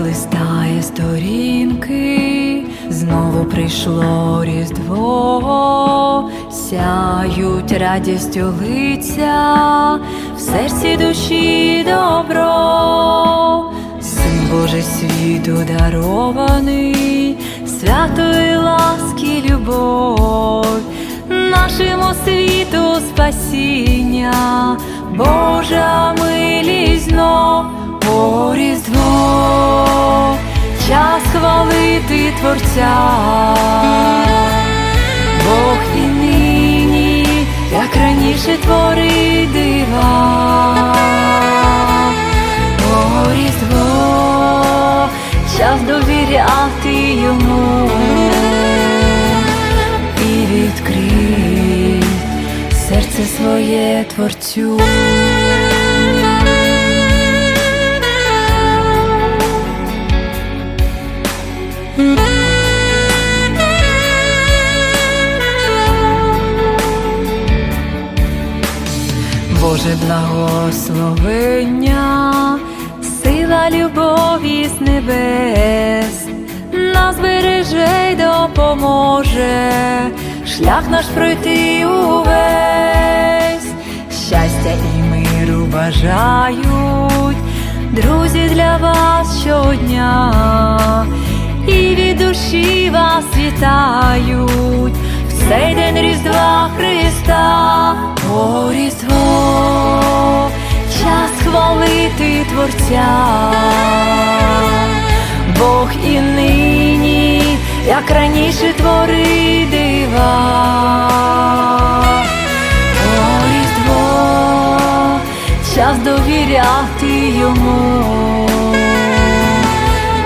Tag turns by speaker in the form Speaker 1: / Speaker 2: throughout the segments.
Speaker 1: Листає сторінки, знову прийшло різдво, сяють радістю лиця, в серці душі добро, Син Божий світу дарований, святої ласки любов, нашому світу спасіння, Творця, Бог і нині, як раніше творить дива. О Різдво, час довіряти йому і відкрий серце своє творцю. Боже благословення, сила любові з небес, нас береже й допоможе, шлях наш пройти увесь, щастя і миру бажають, друзі для вас щодня, і від душі вас вітають. В цей день Різдва Христа, о Різдво, час хвалити Творця, Бог і нині, як раніше творить дива. О Різдво, час довіряти йому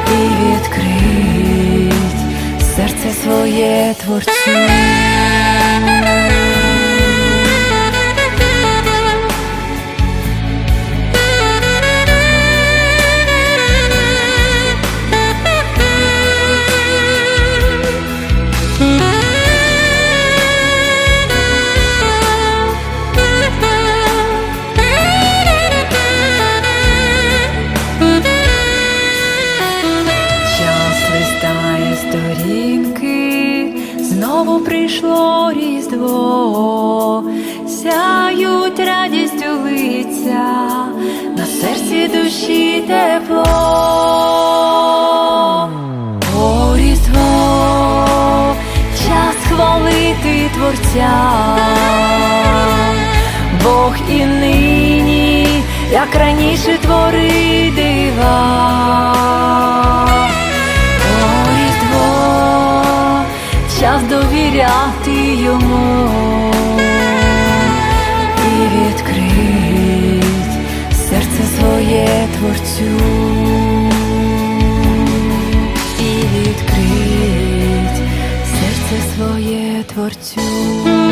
Speaker 1: і відкрить серце своє творцю. Сторінки, знову прийшло різдво, сяють радістю лиця, на серці душі тепло. О, різдво, час хвалити Творця, Бог і нині, як раніше творить дива. довіряти йому і відкрить серце своє творцю, і відкрить серце своє творцю.